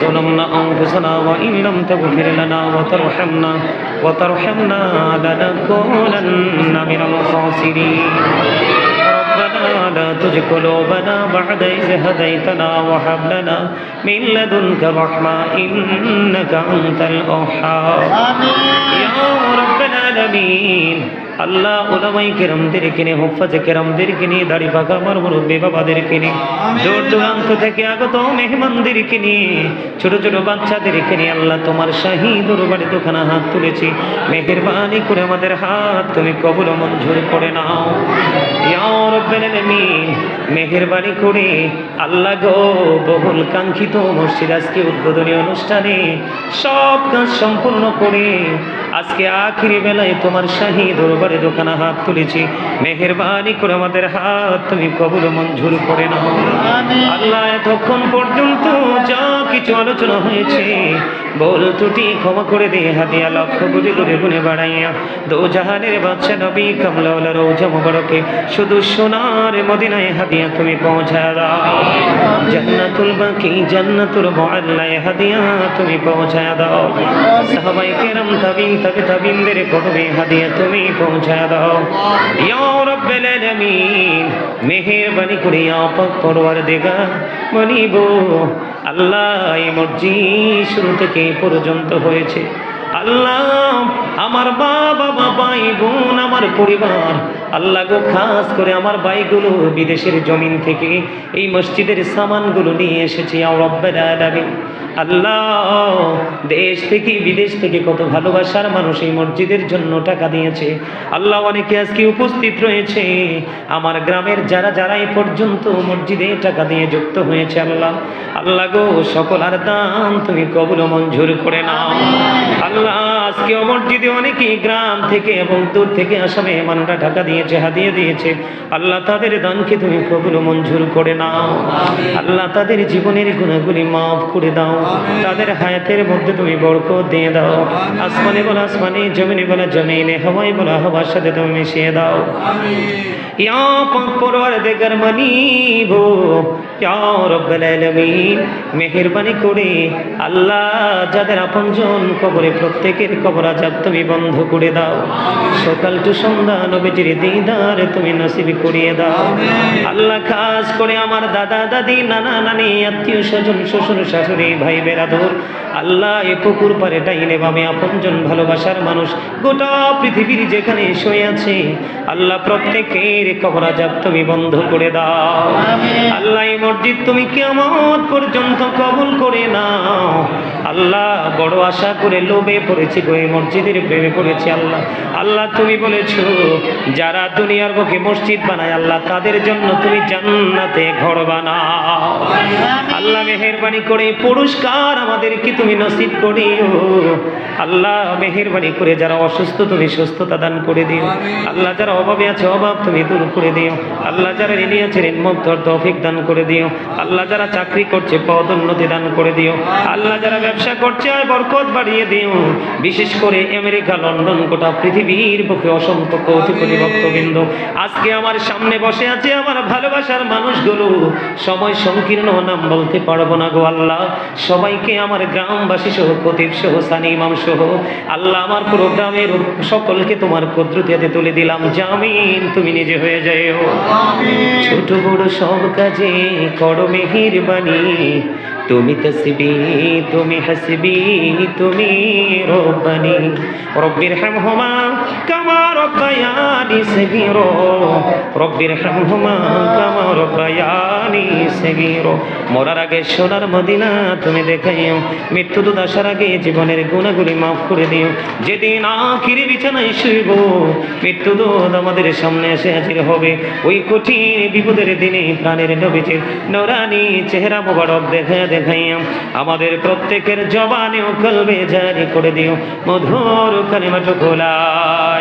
ظلمنا أنفسنا وإن لم تغفر لنا وترحمنا وترحمنا لنكونن من الخاسرين ربنا لا تزغ قلوبنا بعد إذ هديتنا وهب لنا من لدنك رحمة إنك أنت الوهاب يا رب العالمين আল্লাহ ওলামাই কেরামদেরকে নিয়ে, হোফাজে কেরামদেরকে নিয়ে, দাড়ি পাকা আমার মুরব্বী বাবাদেরকে নিয়ে দূর দূরান্ত থেকে আগত মেহমানদেরকে নিয়ে, ছোট ছোট বাচ্চাদেরকে নিয়ে আল্লাহ তোমার শাহী দরবারে দোকানা হাত তুলেছি। মেহেরবানি করে আমাদের হাত তুমি কবুল মঞ্জুর করে নাও। রব্বাল করে আল্লাহ গো বহুল কাঙ্ক্ষিত মসজিদ আজকে উদ্বোধনী অনুষ্ঠানে সব কাজ সম্পূর্ণ করে, আজকে আখিরি বেলায় তোমার শাহী দরবারে দোকানা হাত তুলেছি। মেহরবানি করে আমাদের হাত তুমি কবুল মঞ্জুর করে নাও। আল্লাহ এতক্ষণ পর্যন্ত যা কিছু আলোচনা হয়েছে। বল ত্রুটি ক্ষমা করে দিয়ে হাতিয়া লক্ষ কোটি করে গুনে বাড়াইয়া। দো জাহানের বাচ্চা নবী কামলাওয়ালা রোজা মুবারকে, শুধু সোনার মদিনায় হাদিয়া তুমি পৌঁছা দাও। জান্নাতুল বাকি, জান্নাতুল মুআল্লায় হাদিয়া তুমি পৌঁছা দাও। সাহাবায়ে কেরাম তাবিন, তাবে তাবিনদের কদমে হাদিয়া তুমি পৌঁছা দাও। ইয়া রাব্বাল আলামিন, মেহেরবানি করে আপক পরওয়ার দেগা বলিব আল্লাহ এই মর্জি শুরু থেকে পর্যন্ত হয়েছে। আল্লাহ, আমার বাবা ভাই, বোন, আমার পরিবার, আল্লাহ গো, খাস করে আমার ভাইগুলো বিদেশের জমিন থেকে এই মসজিদের সামানগুলো নিয়ে এসেছি রব্বের আল্লাহ, দেশ থেকে, বিদেশ থেকে কত ভালোবাসার মানুষ এই মসজিদের জন্য টাকা দিয়েছে। আল্লাহ অনেকে আজকে উপস্থিত রয়েছে। আমার গ্রামের যারা যারা এই পর্যন্ত মসজিদে টাকা দিয়ে যুক্ত হয়েছে, আল্লাহ আল্লাহ গো, সকল আর দান তুমি কবুল মঞ্জুর করে নাও। আল্লাহ আজকে ও মসজিদে অনেকেই গ্রাম থেকে এবং দূর থেকে আসামে মানুষরা টাকা দিয়েছে হাদিয়ে দিয়েছে। আল্লাহ তাদের দানকে তুমি কবুল মঞ্জুর করে নাও। আল্লাহ তাদের জীবনের গুণাগুলি মাফ করে দাও। তাদের হায়াতের মধ্যে তুমি বরকত দিয়ে দাও। আসমানে বলা আসমানে, জমিনে বলা জমিনে হওয়াই বলা হওয়ার সাথে তুমি মিশিয়ে দাও। ইয়া পাক পরওয়ার দেগার মানিব, ইয়া রব্বাল আলামিন, মেহেরবানি করে আল্লাহ যাদের আপনজন কবরে প্রত্যেকের কবর আজাব তুমি বন্ধ করে দাও। সকাল টু সন্ধ্যা নবীজির দিদার তুমি নসিব করিয়ে দাও। আল্লাহ খাস করে আমার দাদা, দাদি, নানা, নানি, আত্মীয় স্বজন, শ্বশুর, শাশুড়ি, ভাই, বেরাদর। আল্লাহ এ পুকুর পারে ডাইনে বামে আপনজন ভালোবাসার মানুষ গোটা পৃথিবীর যেখানে শুয়ে আছে। আল্লাহ প্রত্যেকের কবর আজাব তুমি বন্ধ করে দাও। আল্লাহ এই মসজিদ তুমি কেমন পর্যন্ত কবুল করে নাও। আল্লাহ বড় আশা করে লোভে পড়েছি গো মসজিদের প্রেমে পড়েছি আল্লাহ। আল্লাহ, তুমি বলেছ, যারা দুনিয়ার বুকে মসজিদ বানায়, আল্লাহ, তাদের জন্য তুমি জান্নাতে ঘর বানাও। আল্লাহ, মেহেরবানি করে পুরস্কার আমাদেরকে তুমি নসিব করিও। আল্লাহ, মেহেরবানি করে যারা অসুস্থ, তুমি সুস্থতা দান করে দিও। আল্লাহ, যারা অভাবে আছে, অভাব তুমি দূর করে দিও। আল্লাহ, যারা ঋণী আছে ঋণ মুক্তর তৌফিক দান করে দিও। আল্লাহ, যারা চাকরি করছে, পদ উন্নতি দান করে দিও। আল্লাহ, যারা ব্যবসা করছে বরকত বাড়িয়ে দিও। বিশেষ করে আমেরিকা লন্ডন গোটা পৃথিবীর বুকে অসংখ্য কৌতুক ভক্তবৃন্দ। আজকে আমার সামনে বসে আছে আমার ভালোবাসার মানুষগুলো। সময় সংকীর্ণ নাম বলতে পারব না গো আল্লাহ। সবাইকে আমার গ্রামবাসী সহ খতিব সহ সানি ইমাম সহ আল্লাহ আমার পুরো গ্রামের সকলকে তোমার কদ্রুতিয়াতে তুলে দিলাম। জামিন তুমি নিজে হয়ে যাও। ছোট বড় সব কাজে করো মেহেরবানি। তুমি তসবি তুমি হসবি তুমি রব্বানি। রব্বির হামহুমা রব্বির হামহুমা কামা রব্বায়ানি সগীরো। মরার আগে সোনার মদিনা তুমি দেখাইও। মৃত্যু দুধ আসার আগে জীবনের গুণাগুলি মাফ করে দিও। যেদিন আখিরি বিছানায় শুইব, মৃত্যু দুধ আমাদের সামনে এসে হাজির হবে। ওই কঠিন বিপদের দিনে প্রাণের নবীজির নরানি চেহারা মোবারক দেখা দেখাইয়া আমাদের প্রত্যেকের জবানে ও কলবে জারি করে দিও। মধুর